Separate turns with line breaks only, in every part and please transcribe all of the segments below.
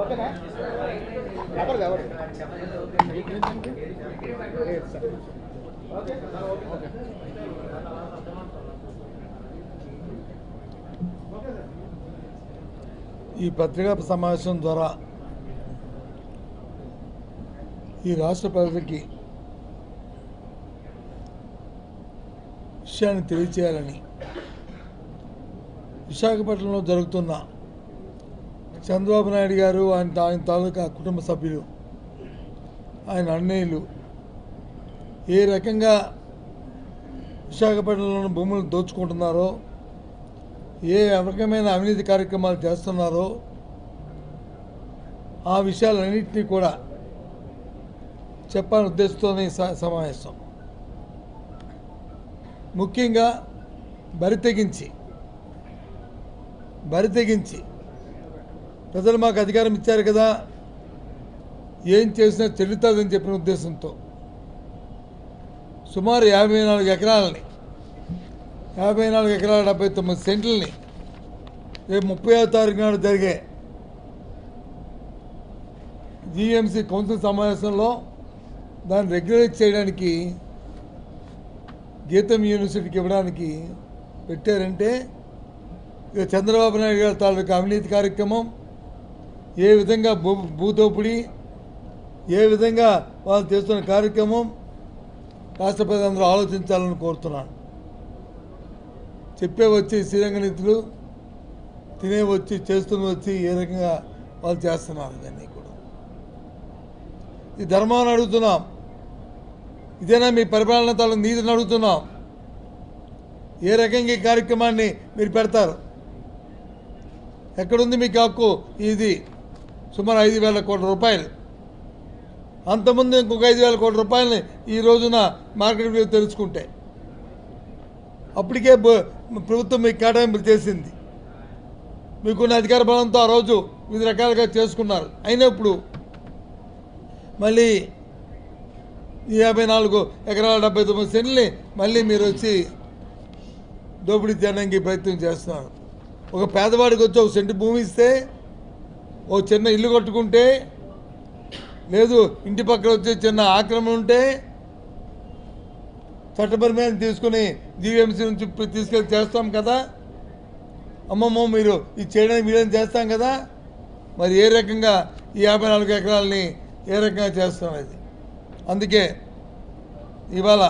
ఓకేనా? ఎవరు ఎవరు ఓకే.
ఈ పత్రికా సమావేశం ద్వారా ఈ రాష్ట్ర ప్రజలకి విషయాన్ని తెలియచేయాలని విశాఖపట్నంలో జరుగుతున్న చంద్రబాబు నాయుడు గారు ఆయన తా- ఆయన తాలూకా కుటుంబ సభ్యులు ఆయన అన్నయ్యలు ఏ రకంగా విశాఖపట్నంలోని భూములు దోచుకుంటున్నారో ఏ రకమైన అవినీతి కార్యక్రమాలు చేస్తున్నారో ఆ విషయాలన్నింటినీ కూడా చెప్పాలని ఉద్దేశంతోనే స- సమావేశం. ముఖ్యంగా బరి తెగించి బరి తెగించి ప్రజలు మాకు అధికారం ఇచ్చారు కదా ఏం చేసినా చెల్లుతుందని చెప్పిన ఉద్దేశంతో. సుమారు యాభై నాలుగు ఎకరాలని యాభై నాలుగు ఎకరాల డెబ్బై తొమ్మిది సెంట్లని రేపు ముప్పై ఆరు తారీఖు నాడు జరిగే జిఎంసీ కౌన్సిల్ సమావేశంలో దాన్ని రెగ్యులేట్ చేయడానికి గీతం యూనివర్సిటీకి ఇవ్వడానికి పెట్టారంటే ఇక చంద్రబాబు నాయుడు గారి తాలూకా అవినీతి కార్యక్రమం ఏ విధంగా భూ భూదోపిడి ఏ విధంగా వాళ్ళు చేస్తున్న కార్యక్రమం రాష్ట్ర ప్రజలందరూ ఆలోచించాలని కోరుతున్నాను. చెప్పే వచ్చి శ్రీరంగ నీతులు తినే వచ్చి చేస్తున్న వచ్చి ఏ రకంగా వాళ్ళు చేస్తున్నారు ఇవన్నీ కూడా. ఈ ధర్మాన్ని అడుగుతున్నాం. ఇదేనా మీ పరిపాలన తాలూ నీతిని అడుగుతున్నాం. ఏ రకంగా ఈ కార్యక్రమాన్ని మీరు పెడతారు? ఎక్కడుంది మీకు హక్కు? ఇది. సుమారు ఐదు వేల కోట్ల రూపాయలు. అంతకుముందు ఇంకొక ఐదు వేల కోట్ల రూపాయలని ఈ రోజున మార్కెట్ విలువ తెలుసుకుంటే. అప్పటికే ప్రభుత్వం మీకు కేటాయింపులు చేసింది. మీకున్న అధికార బలంతో ఆ రోజు వివిధ రకాలుగా చేసుకున్నారు. అయినప్పుడు మళ్ళీ యాభై నాలుగు ఎకరాల డెబ్బై తొమ్మిది సెంట్లని మళ్ళీ మీరు వచ్చి దోపిడీ చేయడానికి ప్రయత్నం చేస్తున్నారు. ఒక పేదవాడికి వచ్చి ఒక సెంటు భూమి ఇస్తే ఓ చిన్న ఇల్లు కట్టుకుంటే లేదు ఇంటి పక్కన వచ్చే చిన్న ఆక్రమణ ఉంటే చట్టపరమైన తీసుకుని జీవీఎంసీ నుంచి తీసుకెళ్ళి చేస్తాం కదా. అమ్మమ్మ మీరు ఇది చేయడానికి వీళ్ళని చేస్తాం కదా. మరి ఏ రకంగా ఈ యాభై నాలుగు ఎకరాలని ఏ రకంగా చేస్తాం అది? అందుకే ఇవాళ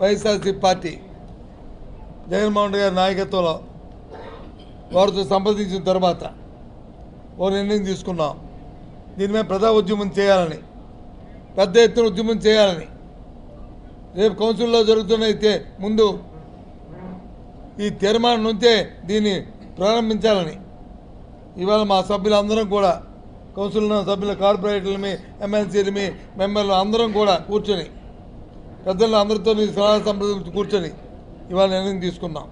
వైఎస్ఆర్సీ పార్టీ జగన్మోహన్ రెడ్డి గారి నాయకత్వంలో వారితో సంప్రదించిన తర్వాత ఓ నిర్ణయం తీసుకున్నాం. దీని మీద ప్రజా ఉద్యమం చేయాలని పెద్ద ఎత్తున ఉద్యమం చేయాలని. రేపు కౌన్సిల్లో జరుగుతున్నైతే ముందు ఈ తీర్మానం నుంచే దీన్ని ప్రారంభించాలని. ఇవాళ మా సభ్యులందరం కూడా కౌన్సిల్లో సభ్యుల కార్పొరేటర్లమి ఎమ్మెల్సీలమి మెంబర్లు అందరం కూడా కూర్చొని పెద్దలు అందరితో సలహా సంప్రదించి కూర్చొని ఇవాళ నిర్ణయం తీసుకున్నాం.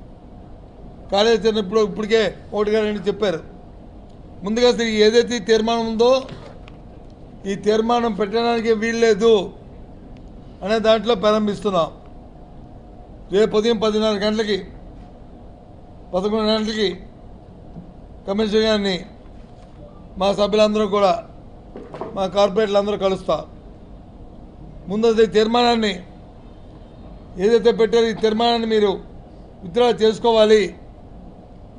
కార్యాచరణ ఇప్పుడు ఇప్పటికే ఒకటి గారు రెండు చెప్పారు. ముందుగా అసలు ఏదైతే తీర్మానం ఉందో ఈ తీర్మానం పెట్టడానికి వీల్లేదు అనే దాంట్లో ప్రారంభిస్తున్నాం. రేపు ఉదయం పదిన్నర గంటలకి పదకొండు గంటలకి కమిషనర్ గారిని మా సభ్యులందరూ కూడా మా కార్పొరేట్లు అందరూ కలుస్తా. ముందు ఈ తీర్మానాన్ని ఏదైతే పెట్టారో ఈ తీర్మానాన్ని మీరు విత్డ్రా చేసుకోవాలి.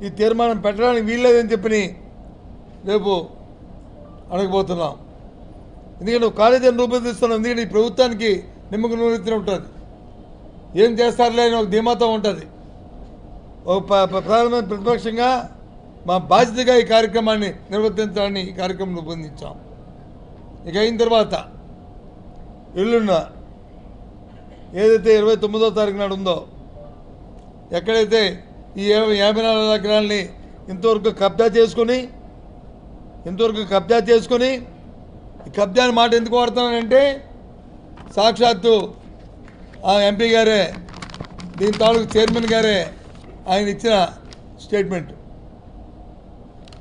ఈ తీర్మానం పెట్టడానికి వీల్లేదని చెప్పి రేపు అడగబోతున్నాం. ఎందుకంటే కాలేజీని రూపొందిస్తున్నాం ఎందుకంటే ఈ ప్రభుత్వానికి నిమ్మకు నూనెత్తిన ఉంటుంది. ఏం చేస్తారులే అని ఒక ధీమాతో ఉంటుంది. ఒక ప- ప్రధానమైన ప్రతిపక్షంగా మా బాధ్యతగా ఈ కార్యక్రమాన్ని నిర్వర్తించాలని ఈ కార్యక్రమం రూపొందించాం. ఇక అయిన తర్వాత ఎల్లున్న ఏదైతే ఇరవై తొమ్మిదో తారీఖు నాడు ఉందో ఎక్కడైతే ఈ యాభై యాభై నాలుగు ఎకరాలని ఇంతవరకు కబ్జా చేసుకొని ఇంతవరకు కబ్జా చేసుకొని ఈ కబ్జా అని మాట ఎందుకు వాడుతున్నానంటే సాక్షాత్తు ఆ ఎంపీ గారే దీని తాలూకు చైర్మన్ గారే ఆయన ఇచ్చిన స్టేట్మెంట్.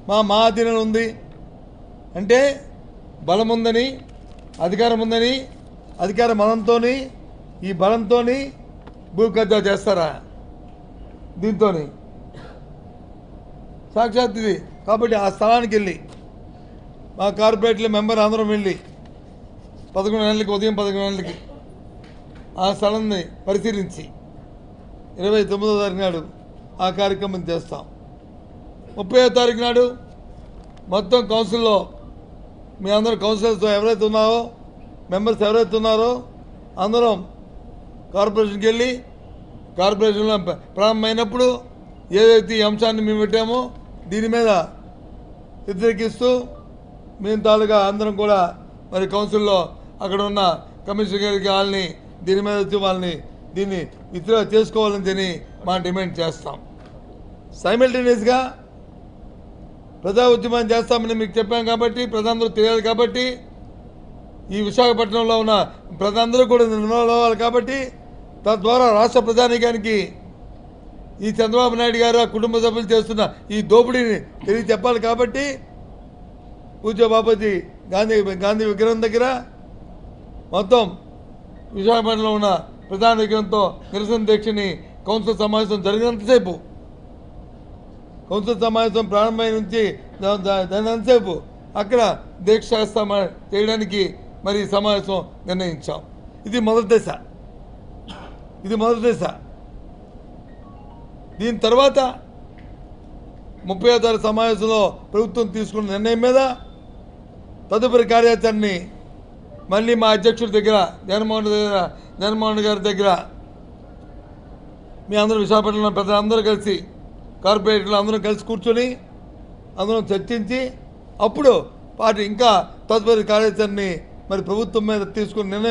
మా మా ఉంది. అంటే బలం ఉందని అధికారం ఉందని అధికార మనంతో ఈ బలంతో భూ కబ్జా చేస్తారా? దీంతో సాక్షాత్ ఇది. కాబట్టి ఆ స్థలానికి వెళ్ళి మా కార్పొరేట్లో మెంబర్ అందరం వెళ్ళి పదకొండు నెలలకి ఉదయం పదకొండు నెలలకి ఆ స్థలాన్ని పరిశీలించి ఇరవై తొమ్మిదో తారీఖు నాడు ఆ కార్యక్రమం చేస్తాం. ముప్పై తారీఖు నాడు మొత్తం కౌన్సిల్లో మీ అందరు కౌన్సిలర్స్ ఎవరైతే ఉన్నారో మెంబర్స్ ఎవరైతే ఉన్నారో అందరం కార్పొరేషన్కి వెళ్ళి కార్పొరేషన్లో ప్రారంభమైనప్పుడు ఏదైతే ఈ అంశాన్ని మేము పెట్టామో దీని మీద వ్యతిరేకిస్తూ మేము తాలుగా అందరం కూడా మరి కౌన్సిల్లో అక్కడ ఉన్న కమిషనర్ గారికి వాళ్ళని దీని మీద వచ్చి వాళ్ళని దీన్ని విత్డ్రా చేసుకోవాలని తిని మా డిమాండ్ చేస్తాం. సైమిల్టేనియస్గా ప్రజా ఉద్యమం చేస్తామని మీకు చెప్పాం కాబట్టి ప్రజలందరూ తెలియాలి కాబట్టి ఈ విశాఖపట్నంలో ఉన్న ప్రజలందరూ కూడా ఇన్వాల్వ్ అవ్వాలి కాబట్టి తద్వారా రాష్ట్ర ప్రజానీకానికి ఈ చంద్రబాబు నాయుడు గారు కుటుంబ సభ్యులు చేస్తున్న ఈ దోపిడీని తెలియ చెప్పాలి కాబట్టి పూజ్య బాపతి గాంధీ గాంధీ విగ్రహం దగ్గర మొత్తం విశాఖపట్నంలో ఉన్న ప్రధాన విగ్రహంతో నిరసన దీక్షని కౌన్సిల్ సమావేశం జరిగినంతసేపు కౌన్సిల్ సమావేశం ప్రారంభమైన నుంచి జరిగినంతసేపు దాని అక్కడ దీక్ష చేయడానికి మరి సమావేశం నిర్ణయించాం. ఇది మొదటి దశ. ఇది మొదటి దశ. దీని తర్వాత ముప్పై తారీఖు సమావేశంలో ప్రభుత్వం తీసుకున్న నిర్ణయం మీద తదుపరి కార్యాచరణని మళ్ళీ మా అధ్యక్షుడి దగ్గర జగన్మోహన్ దగ్గర జగన్మోహన్ గారి దగ్గర మీ అందరూ విశాఖపట్నంలో పెద్దలందరూ కలిసి కార్పొరేటర్లు అందరూ కలిసి కూర్చొని అందరం చర్చించి అప్పుడు పార్టీ ఇంకా తదుపరి కార్యాచరణని మరి ప్రభుత్వం మీద తీసుకున్న నిర్ణయం